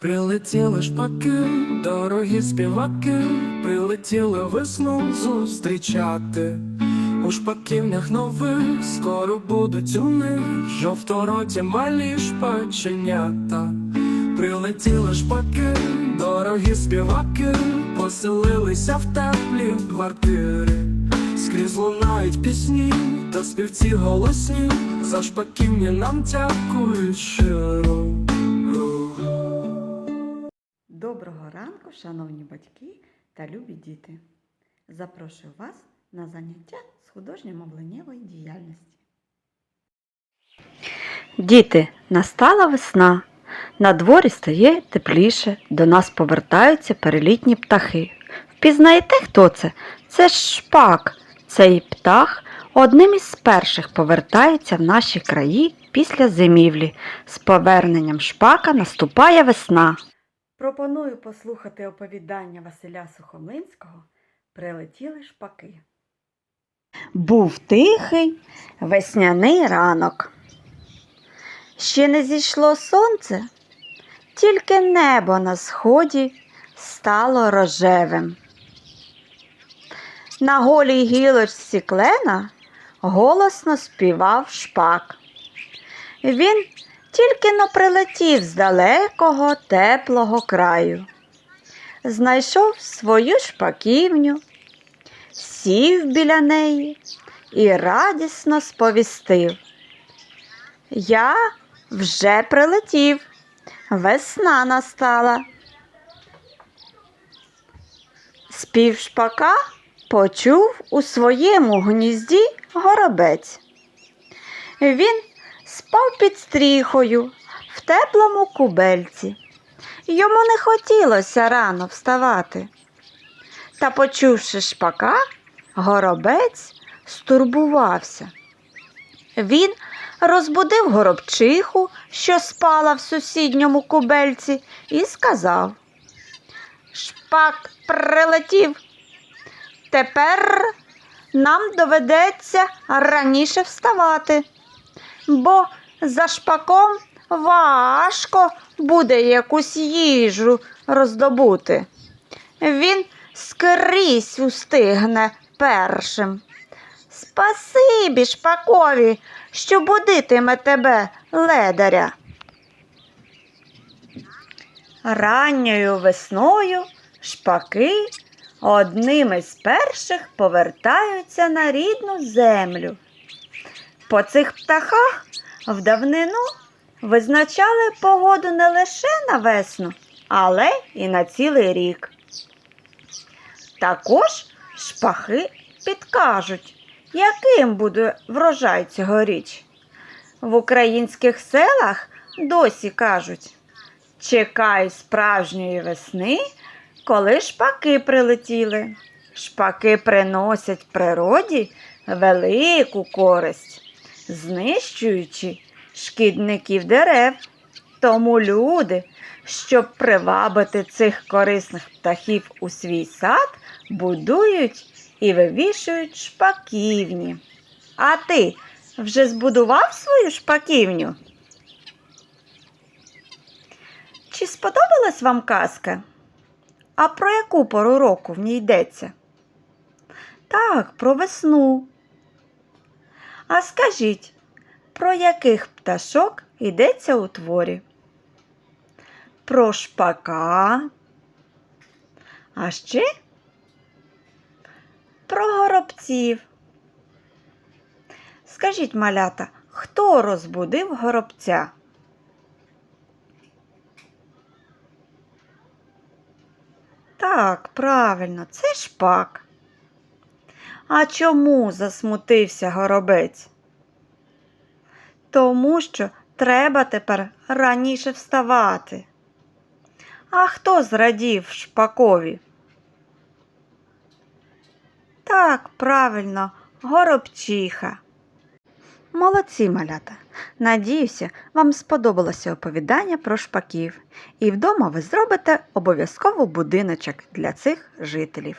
Прилетіли шпаки, дорогі співаки, прилетіли весну зустрічати. У шпаківнях нових скоро будуть у них жовтороті малі шпаченята. Прилетіли шпаки, дорогі співаки, поселилися в теплі квартири. Скрізь лунають пісні та співці голосні, за шпаківні нам дякують Доброго ранку, шановні батьки та любі діти. Запрошую вас на заняття з художньо-мовленнєвої діяльності. Діти, настала весна. На дворі стає тепліше, до нас повертаються перелітні птахи. Впізнаєте, хто це? Це ж шпак. Цей птах одним із перших повертається в наші краї після зимівлі. З поверненням шпака наступає весна. Пропоную послухати оповідання Василя Сухомлинського Прилетіли шпаки. Був тихий весняний ранок. Ще не зійшло сонце, тільки небо на сході стало рожевим. На голій гілочці клена голосно співав шпак. Він тільки но прилетів з далекого теплого краю. Знайшов свою шпаківню, сів біля неї і радісно сповістив. Я вже прилетів, весна настала. Спів шпака почув у своєму гнізді горобець. Він спав під стріхою в теплому кубельці. Йому не хотілося рано вставати. Та, почувши шпака, горобець стурбувався. Він розбудив горобчиху, що спала в сусідньому кубельці, і сказав Шпак прилетів. Тепер нам доведеться раніше вставати бо за шпаком важко буде якусь їжу роздобути. Він скрізь устигне першим. Спасибі шпакові, що будитиме тебе ледаря. Ранньою весною шпаки одними з перших повертаються на рідну землю. По цих птахах в давнину визначали погоду не лише на весну, але і на цілий рік. Також шпахи підкажуть, яким буде врожай цьогоріч. В українських селах досі кажуть чекай справжньої весни, коли шпаки прилетіли. Шпаки приносять природі велику користь знищуючи шкідників дерев. Тому люди, щоб привабити цих корисних птахів у свій сад, будують і вивішують шпаківні. А ти вже збудував свою шпаківню? Чи сподобалась вам казка? А про яку пору року в ній йдеться? Так, про весну. А скажіть, про яких пташок йдеться у творі? Про шпака. А ще про горобців. Скажіть, малята, хто розбудив горобця? Так, правильно, це шпак. А чому засмутився горобець? Тому що треба тепер раніше вставати. А хто зрадів шпакові? Так, правильно, горобчиха. Молодці, малята. Надіюся, вам сподобалося оповідання про шпаків, і вдома ви зробите обов'язково будиночок для цих жителів.